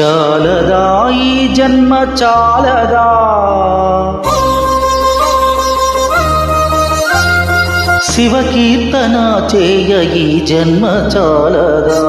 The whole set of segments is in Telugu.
చాలదా ఈ జన్మ చాలదా? శివకీర్తన చేయ ఈ జన్మ చాలదా?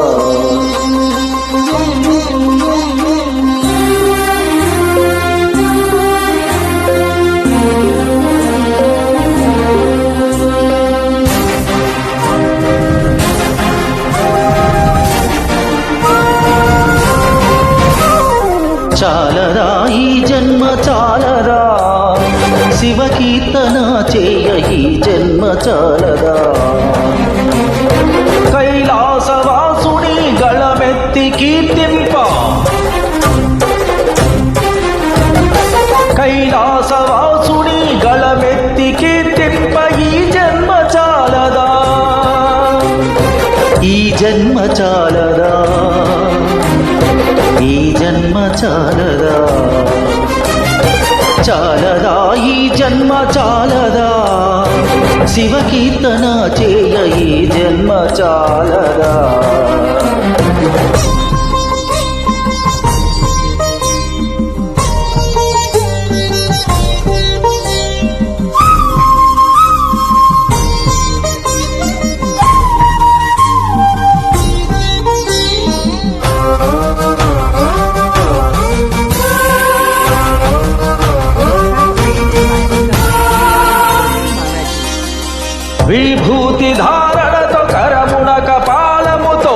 చాలరా ఈ జన్మ చాలరా శివకీర్తన చేయ ఈ జన్మ చాలరా కైలాసవాసుని గళమెత్తి కీర్తింప కైలాసవాసుని గళమెత్తి కీర్తింప ఈ జన్మ చాలదా ఈ జన్మ చాలదా చాలదా చాలదా ఈ జన్మ చాలదా శివకీర్తన చేయ ఈ జన్మ చాలదా విభూతి ధారణతో కరముణ కపాలముతో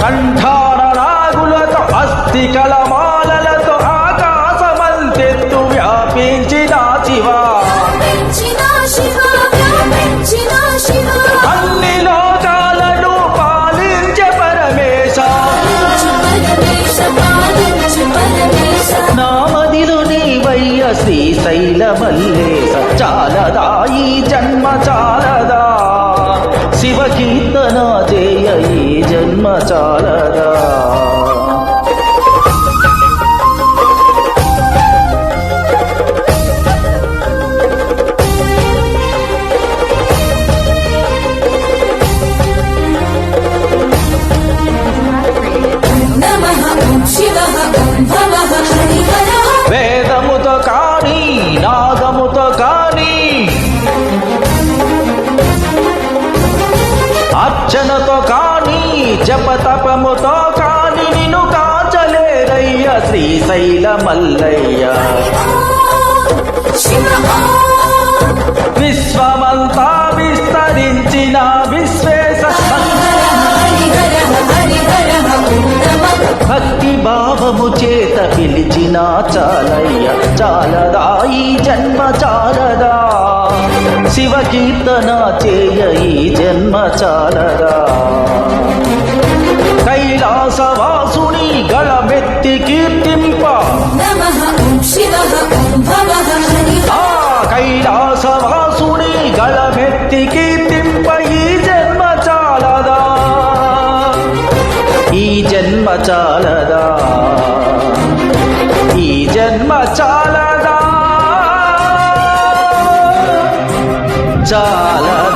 కంఠా శ్రీశైలమల్లే శ్రీశైల ఈ జన్మ చాలదా? శివ కీర్తన చేయ ఈ జన్మ చాలదా? అర్చనతో కానీ జపతపముతో కానీ నిన్ను కాచలేరయ్య శ్రీశైల మల్లయ్య. విశ్వమంతా విస్తరించిన భక్తి భావము చేత పిలిచిన చాలయ్య చాలదా ఈ జన్మ చాలదా? శివ కీర్తన చేయ ఈ జన్మ చాలదా? కైలాసవాసుని గళమెత్తి కీర్తింప. కైలాసవాసుని గళమెత్తి కీర్తింప చాలదా? ఈ జన్మ చాలదా? చాలదా?